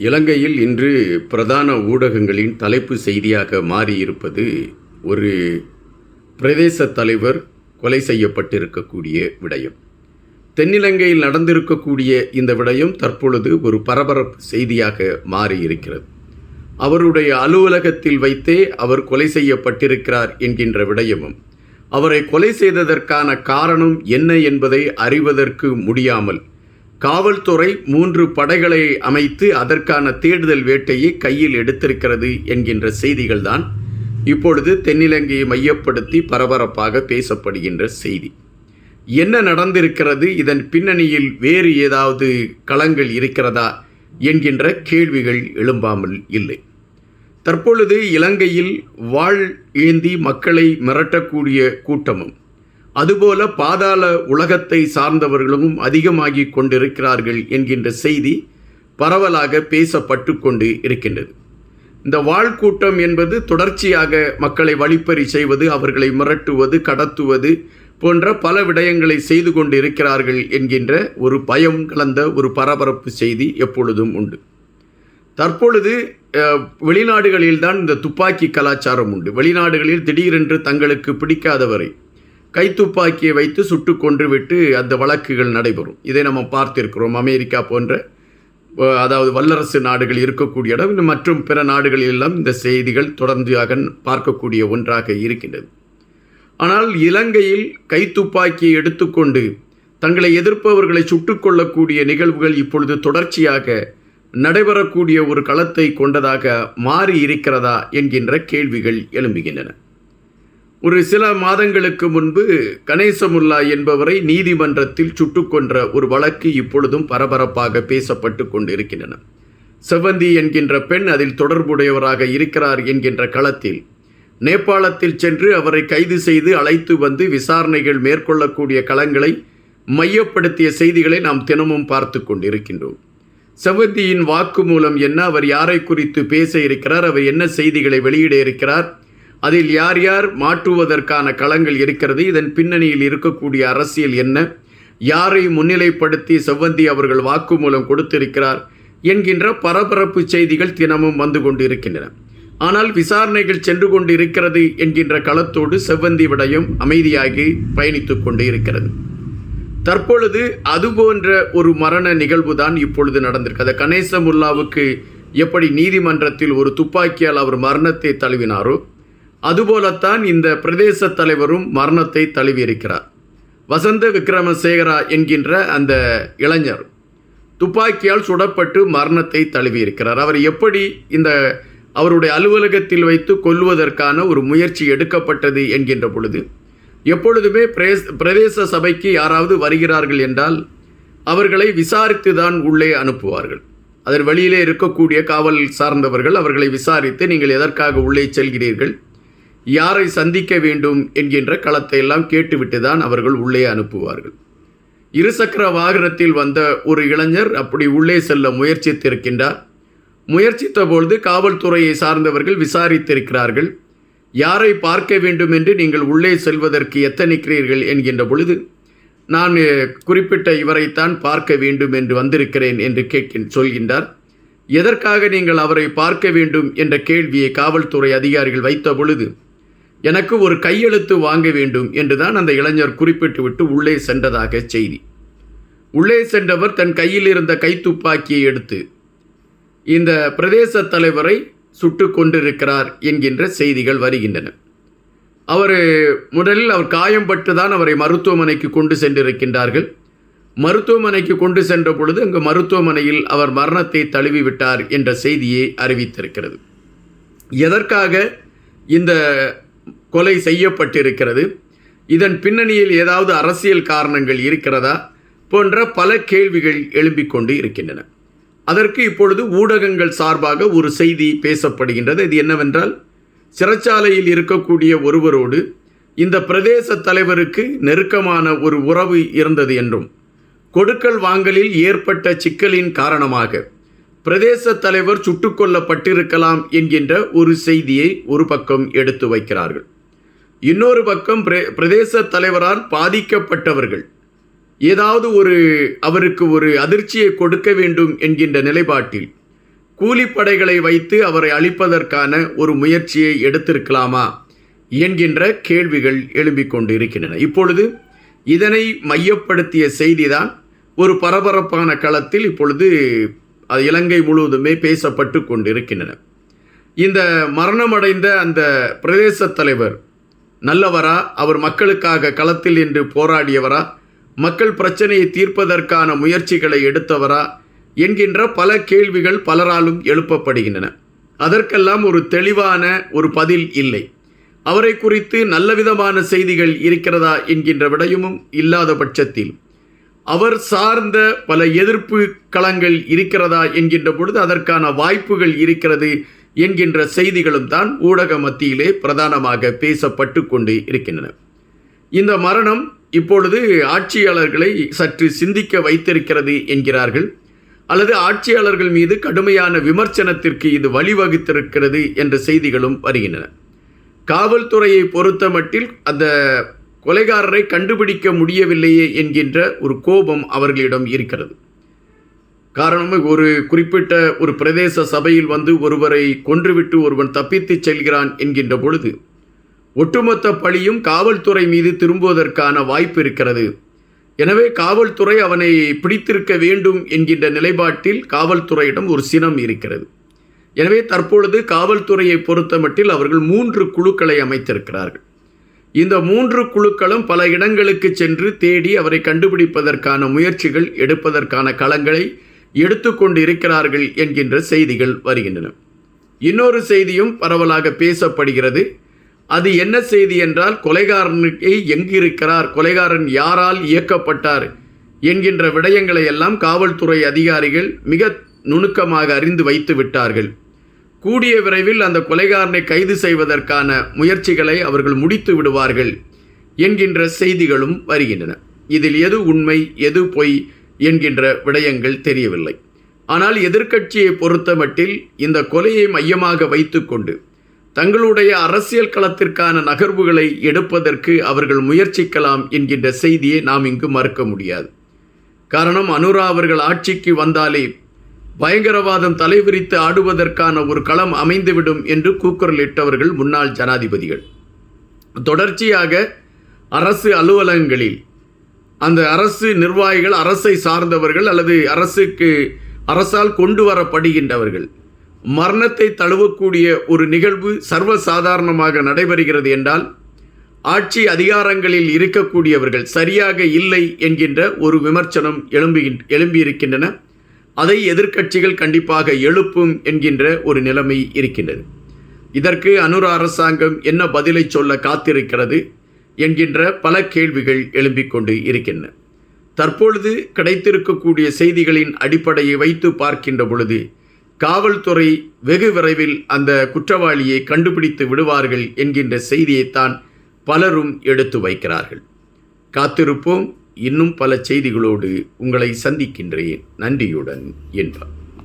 இலங்கையில் இன்று பிரதான ஊடகங்களின் தலைப்பு செய்தியாக மாறியிருப்பது ஒரு பிரதேச தலைவர் கொலை செய்யப்பட்டிருக்கக்கூடிய விடயம். தென்னிலங்கையில் நடந்திருக்கக்கூடிய இந்த விடயம் தற்பொழுது ஒரு பரபரப்பு செய்தியாக மாறியிருக்கிறது. அவருடைய அலுவலகத்தில் வைத்தே அவர் கொலை செய்யப்பட்டிருக்கிறார் என்கின்ற விடயமும் அவரை கொலை செய்ததற்கான காரணம் என்ன என்பதை அறிவதற்கு முடியாமல் காவல்துறை மூன்று படைகளை அமைத்து அதற்கான தேடுதல் வேட்டையை கையில் எடுத்திருக்கிறது என்கின்ற செய்திகள்தான் இப்பொழுது தென்னிலங்கையை மையப்படுத்தி பரபரப்பாக பேசப்படுகின்ற செய்தி. என்ன நடந்திருக்கிறது? இதன் பின்னணியில் வேறு ஏதாவது களங்கள் இருக்கிறதா? என்கின்ற கேள்விகள் எழும்பாமல் இல்லை. தற்பொழுது இலங்கையில் வாழ் ஏந்தி மக்களை மிரட்டக்கூடிய கூட்டமும் அதுபோல பாதாள உலகத்தை சார்ந்தவர்களும் அதிகமாகி கொண்டிருக்கிறார்கள் என்கின்ற செய்தி பரவலாக பேசப்பட்டு கொண்டு இருக்கின்றது. இந்த வாழ்க்கூட்டம் என்பது தொடர்ச்சியாக மக்களை வழிப்பறி செய்வது அவர்களை மிரட்டுவது கடத்துவது போன்ற பல விடயங்களை செய்து கொண்டு இருக்கிறார்கள் என்கின்ற ஒரு பயம் கலந்த ஒரு பரபரப்பு செய்தி எப்பொழுதும் உண்டு. தற்பொழுது வெளிநாடுகளில்தான் இந்த துப்பாக்கி கலாச்சாரம் உண்டு. வெளிநாடுகளில் திடீரென்று தங்களுக்கு பிடிக்காதவரை கைத்துப்பாக்கியை வைத்து சுட்டு கொன்றுவிட்டு அந்த வழக்குகள் நடைபெறும். இதை நம்ம பார்த்திருக்கிறோம். அமெரிக்கா போன்ற அதாவது வல்லரசு நாடுகள் இருக்கக்கூடிய இடம் மற்றும் பிற நாடுகளிலெல்லாம் இந்த செய்திகள் தொடர்ந்து பார்க்கக்கூடிய ஒன்றாக இருக்கின்றது. ஆனால் இலங்கையில் கைத்துப்பாக்கியை எடுத்துக்கொண்டு தங்களை எதிர்ப்பவர்களை சுட்டுக்கொள்ளக்கூடிய நிகழ்வுகள் இப்பொழுது தொடர்ச்சியாக நடைபெறக்கூடிய ஒரு களத்தை கொண்டதாக மாறி இருக்கிறதா என்கின்ற கேள்விகள் எழும்புகின்றன. ஒரு சில மாதங்களுக்கு முன்பு கணேசமுல்லா என்பவரை நீதிமன்றத்தில் சுட்டுக்கொன்ற ஒரு வழக்கு இப்பொழுதும் பரபரப்பாக பேசப்பட்டு கொண்டிருக்கின்றன. செவந்தி என்கின்ற பெண் அதில் தொடர்புடையவராக இருக்கிறார் என்கின்ற களத்தில் நேபாளத்தில் சென்று அவரை கைது செய்து அழைத்து வந்து விசாரணைகள் மேற்கொள்ளக்கூடிய களங்களை மையப்படுத்திய செய்திகளை நாம் தினமும் பார்த்து கொண்டிருக்கின்றோம். செவந்தியின் வாக்குமூலம் என்ன? அவர் யாரை குறித்து பேச இருக்கிறார்? அவர் என்ன செய்திகளை வெளியிட இருக்கிறார்? அதில் யார் யார் மாற்றுவதற்கான களங்கள் இருக்கிறது இதன் பின்னணியில் இருக்கக்கூடிய அரசியல் என்ன யாரை முன்னிலைப்படுத்தி செவ்வந்தி அவர்கள் வாக்குமூலம் கொடுத்திருக்கிறார் என்கின்ற பரபரப்பு செய்திகள் தினமும் வந்து கொண்டிருக்கின்றன. ஆனால் விசாரணைகள் சென்று கொண்டு இருக்கிறது என்கின்ற களத்தோடு செவ்வந்தி விடயம் அமைதியாகி பயணித்து கொண்டு இருக்கிறது தற்பொழுது அதுபோன்ற ஒரு மரண நிகழ்வு தான் இப்பொழுது நடந்திருக்கு. அந்த கணேசமுல்லாவுக்கு எப்படி நீதிமன்றத்தில் ஒரு துப்பாக்கியால் அவர் மரணத்தை தழுவினாரோ அதுபோலத்தான் இந்த பிரதேச தலைவரும் மரணத்தை தழுவியிருக்கிறார். வசந்த விக்ரமசேகரா என்கின்ற அந்த இளைஞர் துப்பாக்கியால் சுடப்பட்டு மரணத்தை தழுவியிருக்கிறார். அவர் எப்படி இந்த அவருடைய அலுவலகத்தில் வைத்து கொல்வதற்கான ஒரு முயற்சி எடுக்கப்பட்டது என்கின்ற பொழுது எப்பொழுதுமே பிரேஸ் பிரதேச சபைக்கு யாராவது வருகிறார்கள் என்றால் அவர்களை விசாரித்து தான் உள்ளே அனுப்புவார்கள். அதன் வெளியிலே இருக்கக்கூடிய காவல் சார்ந்தவர்கள் அவர்களை விசாரித்து நீங்கள் எதற்காக உள்ளே செல்கிறீர்கள் யாரை சந்திக்க வேண்டும் என்கின்ற களத்தை எல்லாம் கேட்டுவிட்டு தான் அவர்கள் உள்ளே அனுப்புவார்கள். இருசக்கர வாகனத்தில் வந்த ஒரு இளைஞர் அப்படி உள்ளே செல்ல முயற்சித்திருக்கின்றார். முயற்சித்த பொழுது காவல்துறையை சார்ந்தவர்கள் விசாரித்திருக்கிறார்கள். யாரை பார்க்க வேண்டும் என்று நீங்கள் உள்ளே செல்வதற்கு எத்தனிக்கிறீர்கள் என்கின்ற பொழுது நான் குறிப்பிட்ட இவரைத்தான் பார்க்க வேண்டும் என்று வந்திருக்கிறேன் என்று கேட்கின் சொல்கின்றார். எதற்காக நீங்கள் அவரை பார்க்க வேண்டும் என்ற கேள்வியை காவல்துறை அதிகாரிகள் வைத்த பொழுது எனக்கு ஒரு கையெழுத்து வாங்க வேண்டும் என்றுதான் அந்த இளைஞர் குறிப்பிட்டுவிட்டு உள்ளே சென்றதாக செய்தி. உள்ளே சென்றவர் தன் கையில் இருந்த கைத்துப்பாக்கியை எடுத்து இந்த பிரதேச தலைவரை சுட்டு கொண்டிருக்கிறார் என்கின்ற செய்திகள் வருகின்றன. அவர் முதலில் அவர் காயம்பட்டு தான் அவரை மருத்துவமனைக்கு கொண்டு சென்றிருக்கின்றார்கள். மருத்துவமனைக்கு கொண்டு சென்ற பொழுது அங்கு மருத்துவமனையில் அவர் மரணத்தை தழுவி விட்டார் என்ற செய்தியை அறிவித்திருக்கிறது. எதற்காக இந்த கொலை செய்யப்பட்டிருக்கிறது. இதன் பின்னணியில் ஏதாவது அரசியல் காரணங்கள் இருக்கிறதா போன்ற பல கேள்விகள் எழும்பிக் கொண்டு இருக்கின்றன. அதற்கு இப்பொழுது ஊடகங்கள் சார்பாக ஒரு செய்தி பேசப்படுகின்றது. இது என்னவென்றால் சிறைச்சாலையில் இருக்கக்கூடிய ஒருவரோடு இந்த பிரதேச தலைவருக்கு நெருக்கமான ஒரு உறவு இருந்தது என்றும் கொடுக்கல் வாங்கலில் ஏற்பட்ட சிக்கலின் காரணமாக பிரதேச தலைவர் சுட்டுக்கொல்லப்பட்டிருக்கலாம் என்கின்ற ஒரு செய்தியை ஒரு பக்கம் எடுத்து வைக்கிறார்கள். இன்னொரு பக்கம் பிர- பிரதேச தலைவரால் பாதிக்கப்பட்டவர்கள். ஏதாவது ஒரு அவருக்கு ஒரு அதிர்ச்சியை கொடுக்க வேண்டும் என்கின்ற நிலைப்பாட்டில் கூலிப்படைகளை வைத்து அவரை அழிப்பதற்கான ஒரு முயற்சியை எடுத்திருக்கலாமா என்கின்ற கேள்விகள் எழும்பிக் கொண்டு இருக்கின்றன இப்பொழுது இதனை மையப்படுத்திய செய்திதான் ஒரு பரபரப்பான களத்தில் இப்பொழுது அது இலங்கை முழுவதுமே பேசப்பட்டு கொண்டிருக்கின்றன. இந்த மரணமடைந்த அந்த பிரதேச தலைவர் நல்லவரா? அவர் மக்களுக்காக களத்தில் என்று போராடியவரா? மக்கள் பிரச்சனையை தீர்ப்பதற்கான முயற்சிகளை எடுத்தவரா? என்கின்ற பல கேள்விகள் பலராலும் எழுப்பப்படுகின்றன. அதற்கெல்லாம் ஒரு தெளிவான ஒரு பதில் இல்லை. அவரை குறித்து நல்லவிதமான செய்திகள் இருக்கிறதா என்கின்ற விடயமும் இல்லாத பட்சத்தில். அவர் சார்ந்த பல எதிர்ப்பு களங்கள் இருக்கிறதா என்கின்ற பொழுது அதற்கான வாய்ப்புகள் இருக்கிறது என்கின்ற செய்திகளும் தான் ஊடக மத்தியிலே பிரதானமாக பேசப்பட்டு கொண்டு இருக்கின்றன. இந்த மரணம் இப்பொழுது ஆட்சியாளர்களை சற்று சிந்திக்க வைத்திருக்கிறது என்கிறார்கள். அல்லது ஆட்சியாளர்கள் மீது கடுமையான விமர்சனத்திற்கு இது வழிவகுத்திருக்கிறது என்ற செய்திகளும் வருகின்றன. காவல்துறையை பொறுத்தமட்டில் அந்த கொலைகாரரை கண்டுபிடிக்க முடியவில்லையே என்கின்ற ஒரு கோபம் அவர்களிடம் இருக்கிறது. காரணம் ஒரு குறிப்பிட்ட ஒரு பிரதேச சபையில் வந்து ஒருவரை கொன்றுவிட்டு ஒருவன் தப்பித்துச் செல்கிறான் என்கின்ற பொழுது ஒட்டுமொத்த பழியும் காவல்துறை மீது திரும்புவதற்கான வாய்ப்பு இருக்கிறது. எனவே காவல்துறை அவனை பிடித்திருக்க வேண்டும் என்கின்ற நிலைப்பாட்டில் காவல்துறையிடம் ஒரு சினம் இருக்கிறது. எனவே தற்பொழுது காவல்துறையை பொறுத்தமட்டில் அவர்கள் மூன்று குழுக்களை அமைத்திருக்கிறார்கள். இந்த மூன்று குழுக்களும் பல இடங்களுக்கு சென்று தேடி அவரை கண்டுபிடிப்பதற்கான முயற்சிகள் எடுப்பதற்கான களங்களை எடுத்துக்கொண்டு இருக்கிறார்கள் என்கின்ற செய்திகள் வருகின்றன. இன்னொரு செய்தியும் பரவலாக பேசப்படுகிறது. அது என்ன செய்தி என்றால் கொலைகாரனுக்கு எங்கிருக்கிறார் கொலைகாரன் யாரால் இயக்கப்பட்டார் என்கின்ற விடயங்களை எல்லாம் காவல்துறை அதிகாரிகள் மிக நுணுக்கமாக அறிந்து வைத்து விட்டார்கள். கூடிய விரைவில் அந்த கொலைகாரனை கைது செய்வதற்கான முயற்சிகளை அவர்கள் முடித்து விடுவார்கள் என்கின்ற செய்திகளும் வருகின்றன. இதில் எது உண்மை எது பொய் என்கின்ற விடயங்கள் தெரியவில்லை. ஆனால் எதிர்க்கட்சியை பொறுத்தமட்டில் இந்த கொலையை மையமாக வைத்துக்கொண்டு தங்களுடைய அரசியல் களத்திற்கான நகர்வுகளை எடுப்பதற்கு அவர்கள் முயற்சிக்கலாம் என்கின்ற செய்தியை நாம் இங்கு மறுக்க முடியாது. காரணம் அனுரா அவர்கள் ஆட்சிக்கு வந்தாலே பயங்கரவாதம் தலைவிரித்து ஆடுவதற்கான ஒரு களம் அமைந்துவிடும் என்று கூக்குரலிட்டவர்கள் முன்னாள் ஜனாதிபதிகள். தொடர்ச்சியாக அரசு அலுவலகங்களில் அந்த அரசு நிர்வாகிகள் அரசை சார்ந்தவர்கள் அல்லது அரசுக்கு அரசால் கொண்டு வரப்படுகின்றவர்கள். மரணத்தை தழுவக்கூடிய ஒரு நிகழ்வு சர்வசாதாரணமாக நடைபெறுகிறது என்றால் ஆட்சி அதிகாரங்களில் இருக்கக்கூடியவர்கள் சரியாக இல்லை என்கின்ற ஒரு விமர்சனம் எழும்புகின் எழும்பியிருக்கின்றன. அதை எதிர்க்கட்சிகள் கண்டிப்பாக எழுப்பும் என்கின்ற ஒரு நிலைமை இருக்கின்றது. இதற்கு அனுர அரசாங்கம் என்ன பதிலை சொல்ல காத்திருக்கிறது? என்கின்ற பல கேள்விகள் எழும்பிக் கொண்டு இருக்கின்றன. தற்பொழுது கிடைத்திருக்கக்கூடிய செய்திகளின் அடிப்படையை வைத்து பார்க்கின்ற பொழுது காவல்துறை வெகு விரைவில் அந்த குற்றவாளியை கண்டுபிடித்து விடுவார்கள் என்கின்ற செய்தியைத்தான் பலரும் எடுத்து வைக்கிறார்கள். காத்திருப்போம். இன்னும் பல செய்திகளோடு உங்களை சந்திக்கின்றேன். நன்றியுடன் என்பார்.